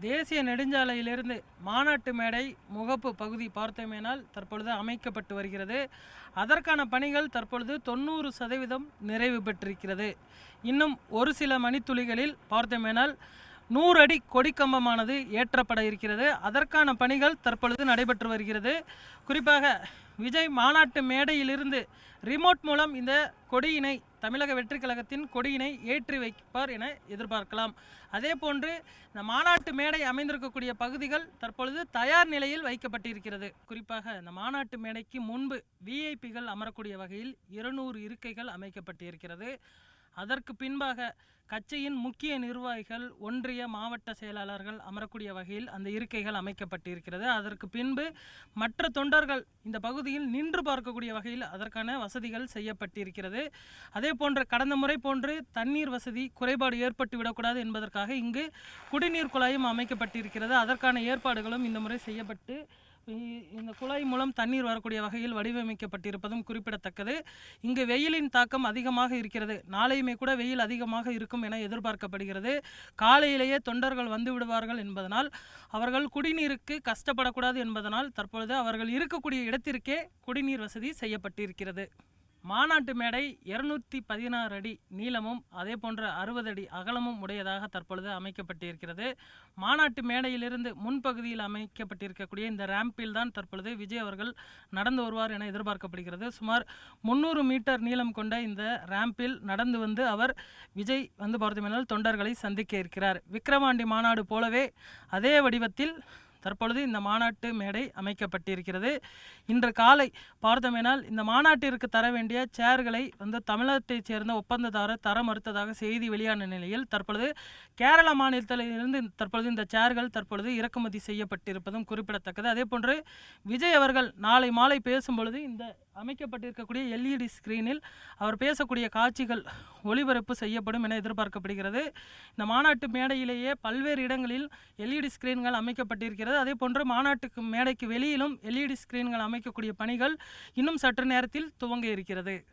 தேசிய நெடுஞ்சாலையிலிருந்து மாநாட்டு மேடை முகப்பு பகுதி பார்த்தோமேனால் தற்பொழுது அமைக்கப்பட்டு வருகிறது. அதற்கான பணிகள் தற்பொழுது தொண்ணூறு சதவீதம் நிறைவு பெற்றிருக்கிறது. இன்னும் ஒரு சில மணித்துளிகளில் பார்த்தோமேனால் நூறு அடி கொடிக்கம்பமானது ஏற்றப்பட இருக்கிறது. அதற்கான பணிகள் தற்பொழுது நடைபெற்று வருகிறது. குறிப்பாக விஜய் மாநாட்டு மேடையிலிருந்து ரிமோட் மூலம் இந்த கொடியினை தமிழக வெற்றி கழகத்தின் கொடியினை ஏற்றி வைப்பார் என எதிர்பார்க்கலாம். அதே போன்று இந்த மாநாட்டு மேடை அமைந்திருக்கக்கூடிய பகுதிகள் தற்பொழுது தயார் நிலையில் வைக்கப்பட்டிருக்கிறது. குறிப்பாக இந்த மாநாட்டு மேடைக்கு முன்பு விஐபிகள் அமரக்கூடிய வகையில் இருநூறு இருக்கைகள் அமைக்கப்பட்டிருக்கிறது. அதற்கு பின்பாக கட்சியின் முக்கிய நிர்வாகிகள் ஒன்றிய மாவட்ட செயலாளர்கள் அமரக்கூடிய வகையில் அந்த இருக்கைகள் அமைக்கப்பட்டிருக்கிறது. அதற்கு பின்பு மற்ற தொண்டர்கள் இந்த பகுதியில் நின்று பார்க்கக்கூடிய வகையில் அதற்கான வசதிகள் செய்யப்பட்டிருக்கிறது. அதே போன்று கடந்த முறை போன்று தண்ணீர் வசதி குறைபாடு ஏற்பட்டு விடக்கூடாது என்பதற்காக இங்கு குடிநீர் குழாயும் அமைக்கப்பட்டிருக்கிறது. அதற்கான ஏற்பாடுகளும் இந்த முறை செய்யப்பட்டு இந்த குழாய் மூலம் தண்ணீர் வரக்கூடிய வகையில் வடிவமைக்கப்பட்டிருப்பதும் குறிப்பிடத்தக்கது. இங்கு வெயிலின் தாக்கம் அதிகமாக இருக்கிறது. நாளையுமே கூட வெயில் அதிகமாக இருக்கும் என எதிர்பார்க்கப்படுகிறது. காலையிலேயே தொண்டர்கள் வந்து விடுவார்கள் என்பதனால் அவர்கள் குடிநீருக்கு கஷ்டப்படக்கூடாது என்பதனால் தற்பொழுது அவர்கள் இருக்கக்கூடிய இடத்திற்கே குடிநீர் வசதி செய்யப்பட்டிருக்கிறது. மாநாட்டு மேடை இருநூற்றி பதினாறு அடி நீளமும் அதே போன்ற அறுபது அடி அகலமும் உடையதாக தற்பொழுது அமைக்கப்பட்டிருக்கிறது. மாநாட்டு மேடையிலிருந்து முன்பகுதியில் அமைக்கப்பட்டிருக்கக்கூடிய இந்த ரேம்பில் தான் தற்பொழுது விஜய் அவர்கள் நடந்து வருவார் என எதிர்பார்க்கப்படுகிறது. சுமார் முந்நூறு மீட்டர் நீளம் கொண்ட இந்த ரேம்பில் நடந்து வந்து அவர் விஜய் வந்து பார்த்தோமென்றால் தொண்டர்களை சந்திக்க இருக்கிறார். விக்கிரவாண்டி மாநாடு போலவே அதே வடிவத்தில் தற்பொழுது இந்த மாநாட்டு மேடை அமைக்கப்பட்டிருக்கிறது. இன்று காலை பார்த்தோமேனால் இந்த மாநாட்டிற்கு தர வேண்டிய சேர்களை வந்து தமிழகத்தைச் சேர்ந்த ஒப்பந்ததாரர் தர மறுத்ததாக செய்தி வெளியான நிலையில் தற்பொழுது கேரள மாநிலத்திலிருந்து தற்பொழுது இந்த சேர்கள் தற்பொழுது இறக்குமதி செய்யப்பட்டிருப்பதும் குறிப்பிடத்தக்கது. அதே போன்று விஜய் அவர்கள் நாளை மாலை பேசும்பொழுது இந்த அமைக்கப்பட்டிருக்கக்கூடிய எல்இடி ஸ்கிரீனில் அவர் பேசக்கூடிய காட்சிகள் ஒளிபரப்பு செய்யப்படும் என எதிர்பார்க்கப்படுகிறது. இந்த மாநாட்டு மேடையிலேயே பல்வேறு இடங்களில் எல்இடி ஸ்கிரீன்கள் அமைக்கப்பட்டிருக்கிறது. அதே போன்று மாநாட்டுக்கு மேடைக்கு வெளியிலும் எல்இடி ஸ்கிரீன்கள் அமைக்கக்கூடிய பணிகள் இன்னும் சற்று நேரத்தில் துவங்க இருக்கிறது.